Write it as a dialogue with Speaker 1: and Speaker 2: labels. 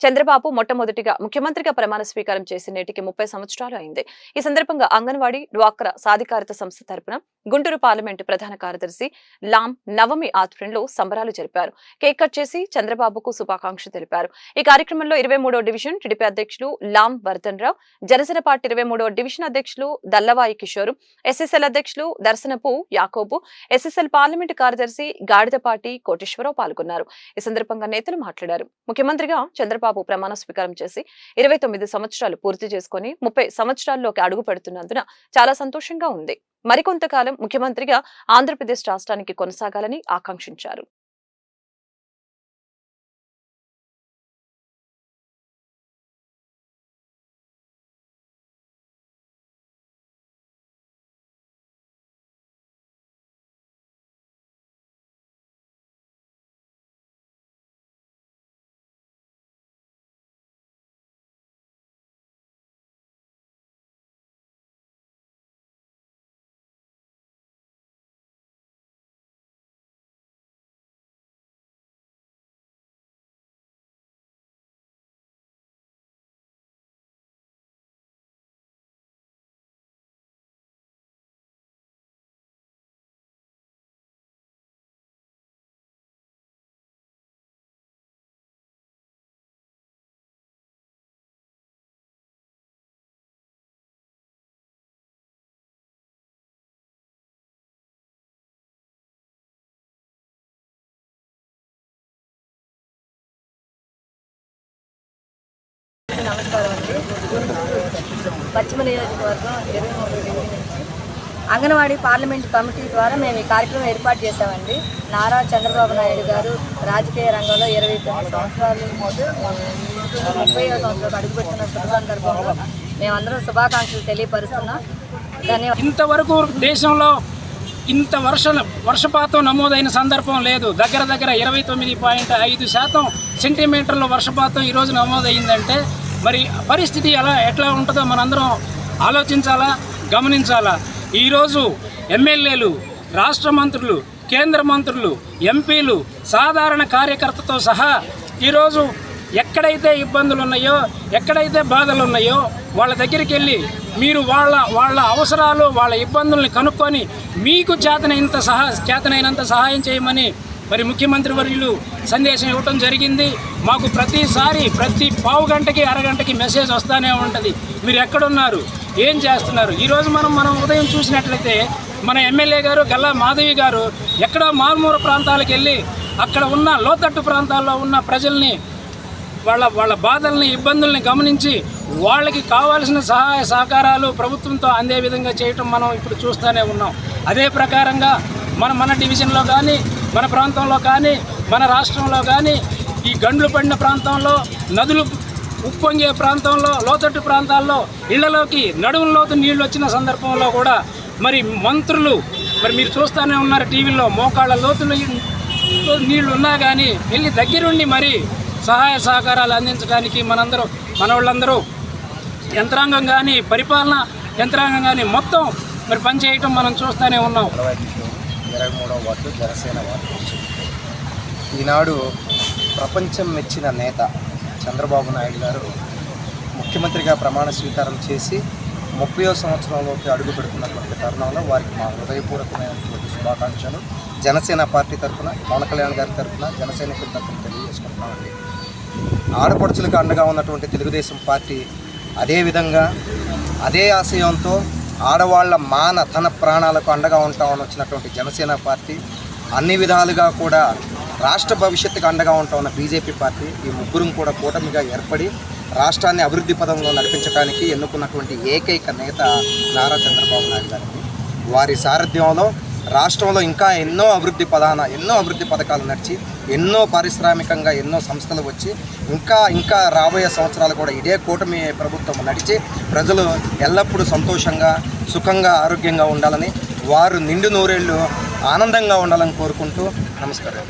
Speaker 1: చంద్రబాబు మొట్టమొదటిగా ముఖ్యమంత్రిగా ప్రమాణ స్వీకారం చేసి నేటికి ముప్పై సంవత్సరాలు అయింది. ఈ సందర్భంగా అంగన్వాడీ డ్వాక్రా సాధికారత సంస్థ తరపున గుంటూరు పార్లమెంటు ప్రధాన కార్యదర్శి లాం నవమి ఆధ్వర్యంలో సంబరాలు జరిపారు. కేక్ కట్ చేసి చంద్రబాబుకు శుభాకాంక్షలు తెలిపారు. ఈ కార్యక్రమంలో ఇరవై మూడో డివిజన్ టీడీపీ అధ్యక్షులు లాం వర్ధన్ రావు జనసేన పార్టీ ఇరవై మూడో డివిజన్ అధ్యక్షులు దల్లవాయి కిషోర్ ఎస్ఎస్ఎల్ అధ్యక్షులు దర్శనపు యాకోబు ఎస్ఎస్ఎల్ పార్లమెంటు కార్యదర్శి గాడిదపాటి కోటేశ్వరరావు పాల్గొన్నారు. ఈ సందర్భంగా నేతలు మాట్లాడారు. ముఖ్యమంత్రిగా చంద్రబాబు ప్రమాణ స్వీకారం చేసి ఇరవై తొమ్మిది సంవత్సరాలు పూర్తి చేసుకుని ముప్పై సంవత్సరాల్లోకి అడుగు పెడుతున్నందున చాలా సంతోషంగా ఉంది. మరికొంతకాలం ముఖ్యమంత్రిగా ఆంధ్రప్రదేశ్ రాష్ట్రానికి కొనసాగాలని ఆకాంక్షించారు.
Speaker 2: నమస్కారం అండి. పశ్చిమ నియోజకవర్గం ఇరవై మూడు నుంచి అంగన్వాడీ పార్లమెంట్ కమిటీ ద్వారా మేము ఈ కార్యక్రమం ఏర్పాటు చేశామండి. నారా చంద్రబాబు నాయుడు గారు రాజకీయ రంగంలో ఇరవై తొమ్మిది సంవత్సరాలు ముప్పై సంవత్సరాలు అడుగుపెట్టిన శుభ సందర్భంలో మేమందరం శుభాకాంక్షలు తెలియపరుస్తున్నాం. ధన్యవాదాలు.
Speaker 3: ఇంతవరకు దేశంలో ఇంత వర్ష వర్షపాతం నమోదైన సందర్భం లేదు. దగ్గర దగ్గర ఇరవై తొమ్మిది పాయింట్ ఐదు శాతం సెంటీమీటర్ల వర్షపాతం ఈరోజు నమోదైందంటే మరి పరిస్థితి ఎలా ఎట్లా ఉంటుందో మనందరం ఆలోచించాలా గమనించాలా? ఈరోజు ఎమ్మెల్యేలు రాష్ట్ర మంత్రులు కేంద్ర మంత్రులు ఎంపీలు సాధారణ కార్యకర్తతో సహా ఈరోజు ఎక్కడైతే ఇబ్బందులు ఉన్నాయో ఎక్కడైతే బాధలు ఉన్నాయో వాళ్ళ దగ్గరికి వెళ్ళి మీరు వాళ్ళ వాళ్ళ అవసరాలు వాళ్ళ ఇబ్బందుల్ని కనుక్కొని మీకు చేతనైనంత సహా చేతనైనంత సహాయం చేయమని మరి ముఖ్యమంత్రి వర్యులు సందేశం ఇవ్వటం జరిగింది. మాకు ప్రతిసారి ప్రతి పావు గంటకి అరగంటకి మెసేజ్ వస్తూనే ఉంటుంది. మీరు ఎక్కడున్నారు? ఏం చేస్తున్నారు? ఈరోజు మనం మనం ఉదయం చూసినట్లయితే మన ఎమ్మెల్యే గారు గల్లా మాధవి గారు ఎక్కడో మారుమూర ప్రాంతాలకు వెళ్ళి అక్కడ ఉన్న లోతట్టు ప్రాంతాల్లో ఉన్న ప్రజల్ని వాళ్ళ వాళ్ళ బాధల్ని ఇబ్బందుల్ని గమనించి వాళ్ళకి కావాల్సిన సహాయ సహకారాలు ప్రభుత్వంతో అందే విధంగా చేయటం మనం ఇప్పుడు చూస్తూనే ఉన్నాం. అదే ప్రకారంగా మన మన డివిజన్లో కానీ మన ప్రాంతంలో కానీ మన రాష్ట్రంలో కానీ ఈ గండ్లు పడిన ప్రాంతంలో నదులు ఉప్పొంగే ప్రాంతంలో లోతట్టు ప్రాంతాల్లో ఇళ్ళలోకి నడుములోతు నీళ్ళు వచ్చిన సందర్భంలో కూడా మరి మంత్రులు మరి మీరు చూస్తూనే ఉన్నారు టీవీలో మోకాళ్ళ లోతులు నీళ్ళు ఉన్నా కానీ వెళ్ళి దగ్గరుండి మరి సహాయ సహకారాలు అందించడానికి మనందరూ మన వాళ్ళందరూ యంత్రాంగం కానీ పరిపాలన యంత్రాంగం కానీ మొత్తం మరి పనిచేయటం మనం చూస్తూనే ఉన్నాం.
Speaker 4: ఇరవై మూడవ వార్డు జనసేన వార్డు. ఈనాడు ప్రపంచం మెచ్చిన నేత చంద్రబాబు నాయుడు గారు ముఖ్యమంత్రిగా ప్రమాణ స్వీకారం చేసి ముప్పయో సంవత్సరంలోకి అడుగు పెడుతున్నటువంటి తరుణంలో వారికి మా హృదయపూర్వకమైనటువంటి శుభాకాంక్షలు. జనసేన పార్టీ తరఫున పవన్ కళ్యాణ్ గారి తరఫున జనసైనికుల తరఫున తెలియజేసుకుంటున్నామండి. ఆడపడుచులకు అండగా ఉన్నటువంటి తెలుగుదేశం పార్టీ అదే విధంగా అదే ఆశయంతో ఆడవాళ్ళ మాన తన ప్రాణాలకు అండగా ఉంటామని వచ్చినటువంటి జనసేన పార్టీ అన్ని విధాలుగా కూడా రాష్ట్ర భవిష్యత్తుకు అండగా ఉంటామన్న బీజేపీ పార్టీ ఈ ముగ్గురం కూడా కూటమిగా ఏర్పడి రాష్ట్రాన్ని అభివృద్ధి పదంలో నడిపించడానికి ఎన్నుకున్నటువంటి ఏకైక నేత నారా చంద్రబాబు నాయుడు గారికి వారి సారథ్యంలో రాష్ట్రంలో ఇంకా ఎన్నో అభివృద్ధి పదాన ఎన్నో అభివృద్ధి పథకాలు నడిచి ఎన్నో పారిశ్రామికంగా ఎన్నో సంస్థలు వచ్చి ఇంకా ఇంకా రాబోయే సంవత్సరాలు కూడా ఇదే కూటమి ప్రభుత్వం నడిచి ప్రజలు ఎల్లప్పుడూ సంతోషంగా సుఖంగా ఆరోగ్యంగా ఉండాలని వారు నిండు నూరేళ్ళు ఆనందంగా ఉండాలని కోరుకుంటూ నమస్కారం.